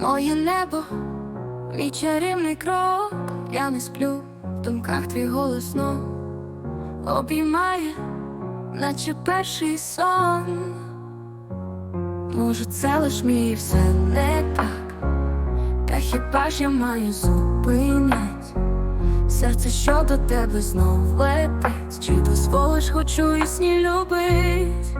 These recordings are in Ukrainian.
моє небо, мій чарівний крок, я не сплю, в думках твій голос знов. Обіймає, наче перший сон. Може, це лиш мій все не так, та хіба ж я маю зупинять? Серце, що до тебе знов летить, чи дозволиш, хочу і сні любить,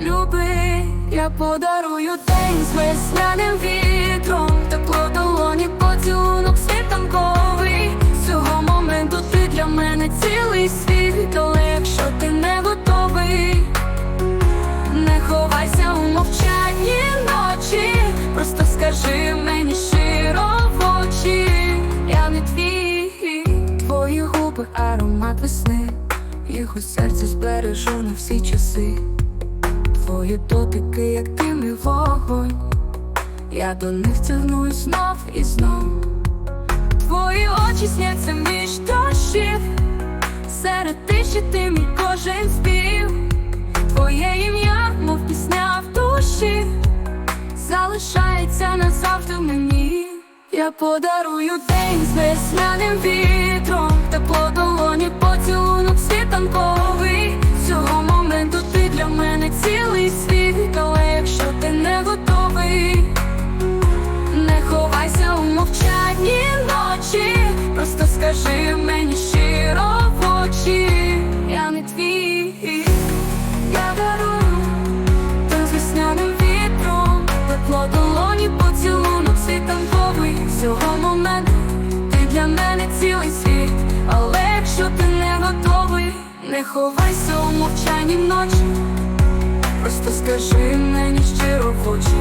любить, я подарую день з весняним вітром, тепло долоні, поцілунок світанковий. З Цього моменту ти для мене цілий світ, але якщо ти не готовий. Не ховайся у мовчанні ночі, просто скажи мені щиро в очі, я не твій, твої губи, аромат весни, їх у серці збережу на всі часи. Твої дотики, як і вогонь, я до них тягнусь знов і знов. Твої очі сняться між дощів, серед тиші ти мій кожен спів. Твоє ім'я, мов пісня в душі, залишається назавжди в мені. Я подарую день з весняним вітром, скажи мені щиро в очі, я не твій. Я дарую та з весняним вітром. Тепло долоні, поцілунок світанковий Цього моменту ти для мене цілий світ. Але якщо ти не готовий Не ховайся у мовчанні ночі. Просто скажи мені щиро в очі